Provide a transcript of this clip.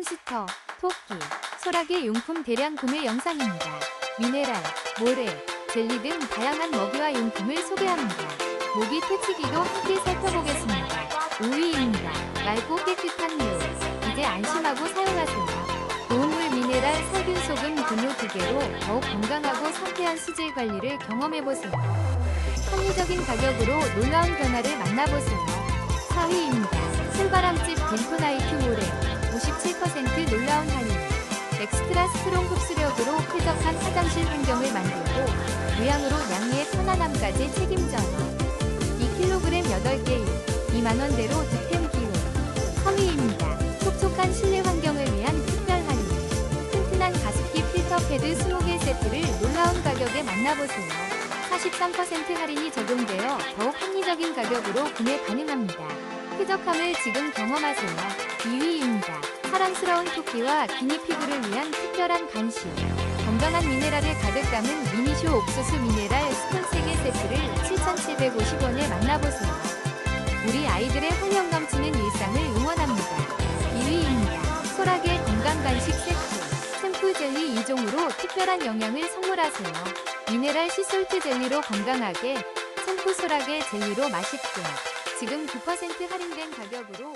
햄스터, 토끼, 소라게 용품 대량 구매 영상입니다. 미네랄, 모래, 젤리 등 다양한 먹이와 용품을 소개합니다. 모기 퇴치기도 함께 살펴보겠습니다. 5위입니다. 맑고 깨끗한 물. 이제 안심하고 사용하세요. 고온물 미네랄 살균 소금 분유 2개로 더욱 건강하고 상쾌한 수질 관리를 경험해보세요. 합리적인 가격으로 놀라운 변화를 만나보세요. 4위입니다. 술바람집 빈토나 엑스트라 스트롱 흡수력으로 쾌적한 화장실 환경을 만들고 무향으로 양의 편안함까지 책임져요. 2kg 8개 2만원대로 득템 기호 3위입니다. 촉촉한 실내 환경을 위한 특별 할인 튼튼한 가습기 필터 패드 20개 세트를 놀라운 가격에 만나보세요. 43% 할인이 적용되어 더욱 합리적인 가격으로 구매 가능합니다. 쾌적함을 지금 경험하세요. 2위입니다. 사랑스러운 토끼와 기니피그를 위한 특별한 간식. 건강한 미네랄을 가득 담은 미니쇼 옥수수 미네랄 스푼 3개 세트를 7,750원에 만나보세요. 우리 아이들의 활력 넘치는 일상을 응원합니다. 1위입니다. 소라게 건강 간식 세트. 샘플 젤리 2종으로 특별한 영양을 선물하세요. 미네랄 시솔트 젤리로 건강하게, 샘플 소라게 젤리로 맛있게. 지금 9% 할인된 가격으로